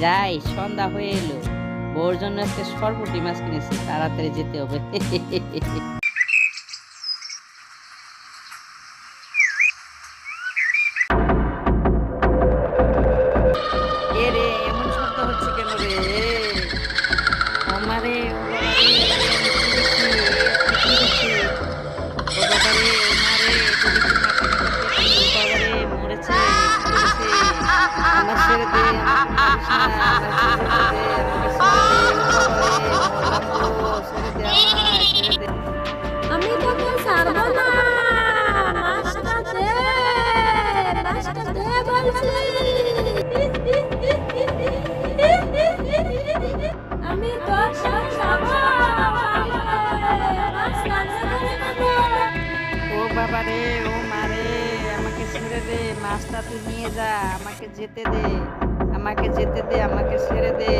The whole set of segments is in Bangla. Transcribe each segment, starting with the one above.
যাই সন্ধ্যা হয়ে এলো। বউর জন্য আজকে সর্বটি মাছ কিনেছি তাড়াতাড়ি যেতে হবে। বাবা রে, ও মারে আমাকে ছেড়ে দে, মাছটা তুই নিয়ে যা, আমাকে যেতে দে, আমাকে যেতে দে, আমাকে ছেড়ে দে।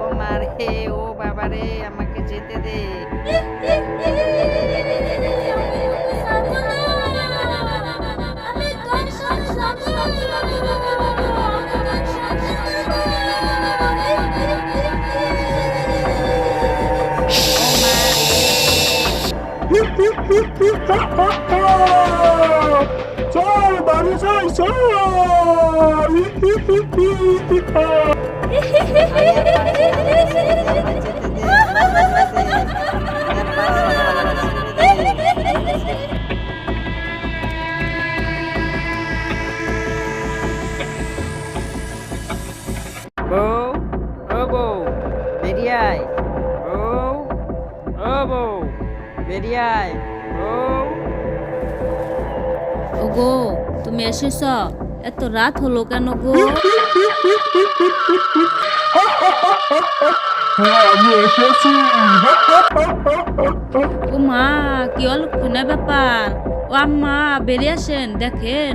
ও মারে ও বাবা রে, আমাকে যেতে দে। সাথে ও মারে চল বাড়ি যাই চল বউ ও বউ বেরিয়ে আয় বউ ও বউ বেরিয়ে আয় ওগো তুমি এসেছ? এত রাত হলো কেন গো? হ্যাঁ আমি এসেছি। ও মা কি অলক্ষণে ব্যাপার? ও আম্মা বেরিয়ে আসেন দেখেন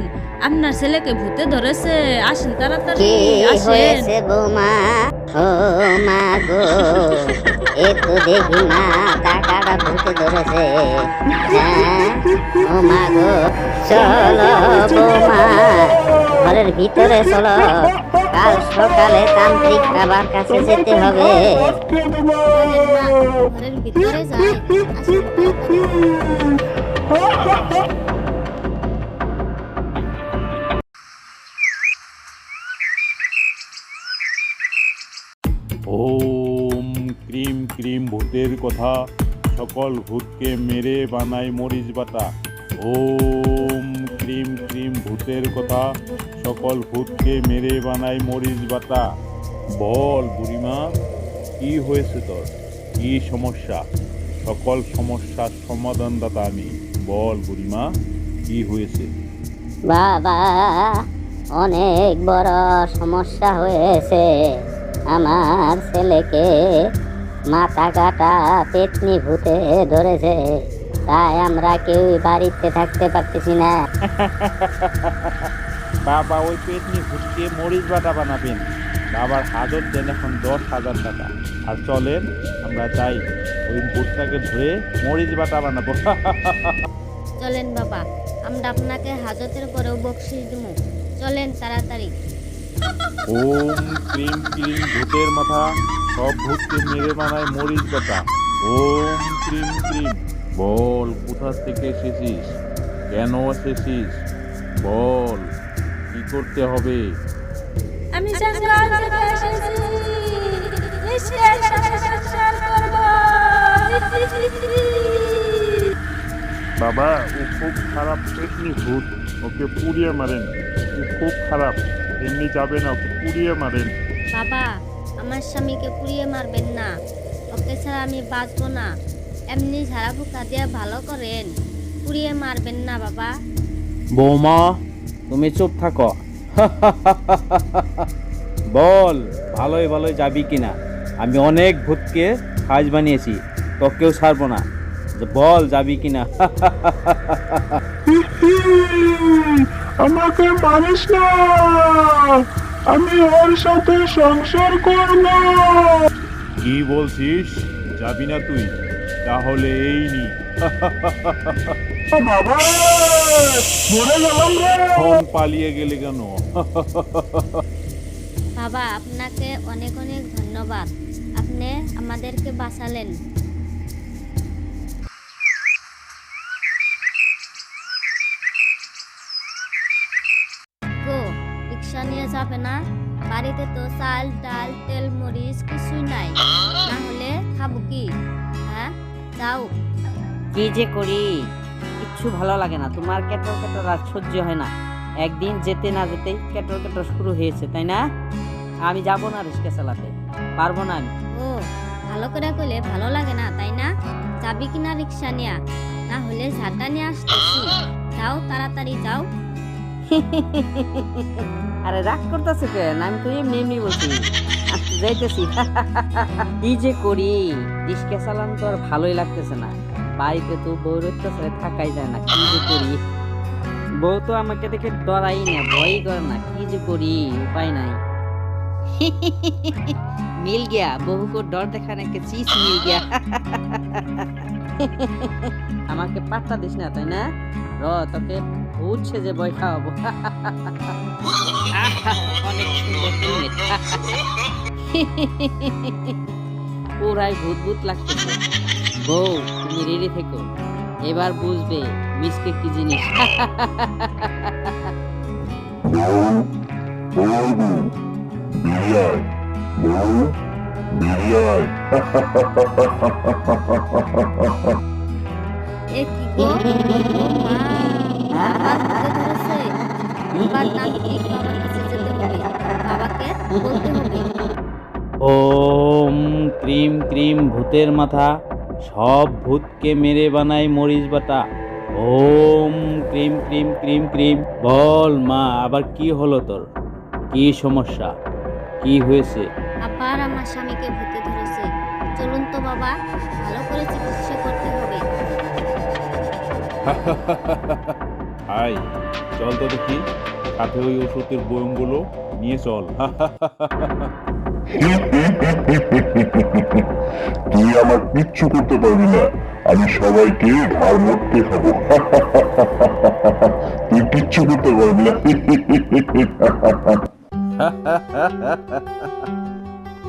আপনার ছেলেকে ভূতে ধরেছে। আসেন তাড়াতাড়ি আসেন। বৌমা? ও মা গো। এ তো দেখি না টাকাটা ভূতে ধরেছে। ও মা গো, চলো বৌমা, ঘরের ভিতরে চলো। কাল সকালে তান্ত্রিক বাবার কাছে যেতে হবে। ঘরের ভিতরে যাই ভূতের কথা। সকল ভূতকে মেরে বানাই মরিচ বাটা। ওম ক্রিম ক্রিম ভূতের কথা। সকল ভূতকে মেরে বানাই মরিচ বাটা। বল বুড়িমা, কি হয়েছে তোর? কি সমস্যা? সকল সমস্যার সমাধানদাতা আমি। বল বুড়িমা, কি হয়েছে? বাবা, অনেক বড় সমস্যা হয়েছে। আমার ছেলেকে মাথা কাটা পেটনি ভূতে ধরেছে। তাই আমরা কেউ বাড়িতে থাকতে পারতেছি না। বাবা ওই পেটনি ভুটকে মরিচ বাটা বানাবেন। বাবার হাজত দেন এখন দশ হাজার টাকা। আর চলেন আমরা যাই। ওই ভুটটাকে ধরে মরিচ বাটা বানাবো। চলেন বাবা আমরা আপনাকে হাজতের পরেও বকশিস দেবো চলেন তাড়াতাড়ি। ওম ক্রিম ক্রিম ভূতের মাথা। সব ভূতকে মেরে বানায় মরিচ বাটা। ওম ক্রিম ক্রিম। বল কোথা থেকে এসেছিস? কেন এসেছিস? বল কি করতে হবে? আমি জঙ্গল থেকে এসেছি নিশ্চয় সংসার করব। বাবা ও খুব খারাপ পেটনি ভূত। ওকে পুড়িয়ে মারেন। ও খুব খারাপ। এমনি যাবে না ওকে পুড়িয়ে মারেন। বাবা আমার স্বামীকে পুড়িয়ে মারবেন না। ওকে ছাড়া আমি বাঁচবো না। এমনি ঝাড়া ফুকা দিয়ে ভালো করেন। পুড়িয়ে মারবেন না বাবা। বৌমা তুমি চুপ থাকো। বল ভালোই ভালোই যাবি কিনা? আমি অনেক ভূতকে সাজ বানিয়েছি তোকেও ছাড়বো না। বল যাবি কিনা? আমাকে মারিস না। আমি ওর সাথে সংসার করব। কি বলছিস? যাবি না তুই? তাহলে এই নি। বাবা মরে গেলাম রে। পালিয়ে গেলে কেন? বাবা আপনাকে অনেক অনেক ধন্যবাদ। আপনি আমাদেরকে বাঁচালেন। যাবে না। বাড়িতে তো চাল ডাল তেল মরিচ কিছুই নাই। না হলে খাব কি? হ্যাঁ? যাও। কি যে করি? কিচ্ছু ভালো লাগে না। তোমার কেটর কেটর আর সহ্য হয় না। একদিন যেতে না যেতেই কেটর কেটর শুরু হয়েছে তাই না? আমি যাব না রিক্সা চালাতে। পারব না আমি। ও ভালো করে কইলে ভালো লাগে না তাই না? যাবি কিনা রিক্সা নিয়া? না হলে ঝাঁটা নিয়ে আসতেছি। যাও তাড়াতাড়ি যাও। আরে রাগ করতেছে কেন আমি তো এমনি এমনি বলছি আজকে যাইতেছি কি যে করি রিক্সা চালান তো আর ভালোই লাগতেছে না বাড়িতে তো বউ রইতেছে থাকাই যায় না কি যে করি বউ তো আমাকে দেখে ডরাই না ভয়ই করে না কি যে করি উপায় নাই मिल गया बहू को डर देखाने के चीज मिल गया আমাকে পাত্তা দিস না তাই না? র তোকে উঠছে যে বই খাওয়াবো। অনেক সুন্দর পুরাই ভূত ভূত লাগতেছে বউ তুমি রেডি থেকো। এবার বুঝবে মিসকে কি জিনিস। বিরিয়ানি ওম ক্রিম ক্রিম ভূতের মাথা, সব ভূতকে মেরে বানাই মরিচ বাটা। ওম ক্রিম ক্রিম ক্রিম ক্রিম। বল মা, আবার কি হলো তোর? কি সমস্যা? কি হয়েছে? আবার আমার স্বামীকে ভূতে ধরেছে। চলুন তো বাবা ভালো করে চিকিৎসা করতে হবে। হাই চল তো দেখি সাথে ওই ওষুধের বয়মগুলো নিয়ে চল। তুই আমার কিচ্ছু করতে পারবি না আমি সবাইকে ঘাড় মরতে খাব। তুই কিচ্ছু করতে পারবি না।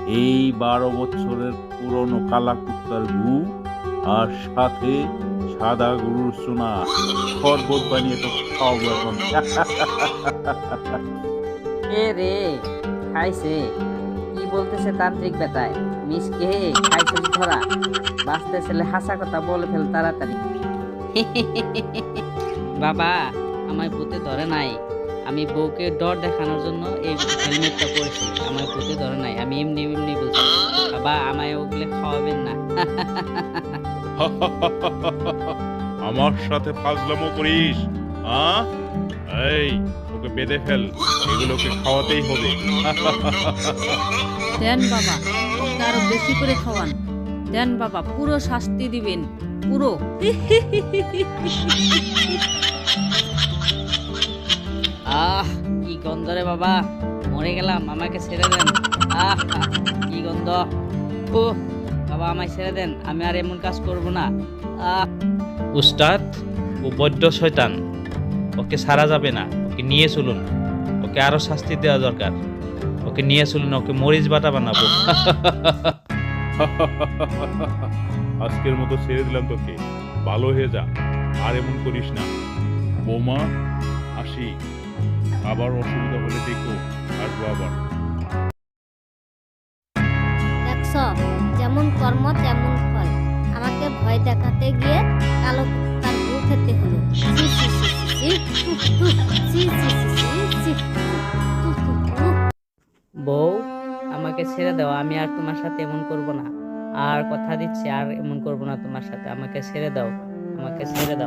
এই বারো বছরের পুরনো কালা কুত্তার গু আর সাথে সাদা গরুর সোনা। শরবত বানিয়ে তো খাওয়াবো এখন। এ রে? খাইছে? কি বলতেছে তান্ত্রিক বেটায়? মিসকে খাইছে ধরা। বাঁচতে ছেলে হাসা কথা বলে ফেল তাড়াতাড়ি। বাবা আমায় ভূতে ধরে নাই। আমি বউকে ডর দেখানোর জন্য এই হেলমেটটা পরেছি। আমায় ভূতে ধরে নাই আমি এমনি এমনি বলছি বাবা আমায় ওগুলো খাওয়াবেন না। আমার সাথে ফাজলামো করিস হ্যাঁ এই ওকে বেঁধে ফেল এগুলোকে খাওয়াতেই হবে। দেন বাবা ওকে আরও বেশি করে খাওয়ান। দেন বাবা পুরো শাস্তি দিবেন পুরো। আহ কি গন্ধ রে বাবা। মরে গেলাম আমাকে ছেড়ে দেন। আহ কি গন্ধ। ও বাবা আমায় ছেড়ে দেন আমি আর এমন কাজ করব না। আহ। উস্তাদ ও বড্ড শয়তান। ওকে সারা যাবে না ওকে নিয়ে চলুন। ওকে আরও শাস্তি দেওয়া দরকার। ওকে নিয়ে চলুন ওকে মরিচ বাটা বানাবো। আজকের মতো ছেড়ে দিলাম তোকে। ভালো হয়ে যা আর এমন করিস না। বৌমা আসি। আবার অসুবিধা হলে দেখো আসব আবার দেখছ যেমন কর্ম তেমন ফল আমাকে ভয় দেখাতে গিয়ে কালো কুত্তার গু খেতে হলো। বউ আমাকে ছেড়ে দাও আমি আর তোমার সাথে এমন করব না আর কথা দিচ্ছি আর এমন করব না তোমার সাথে আমাকে ছেড়ে দাও আমাকে ছেড়ে দাও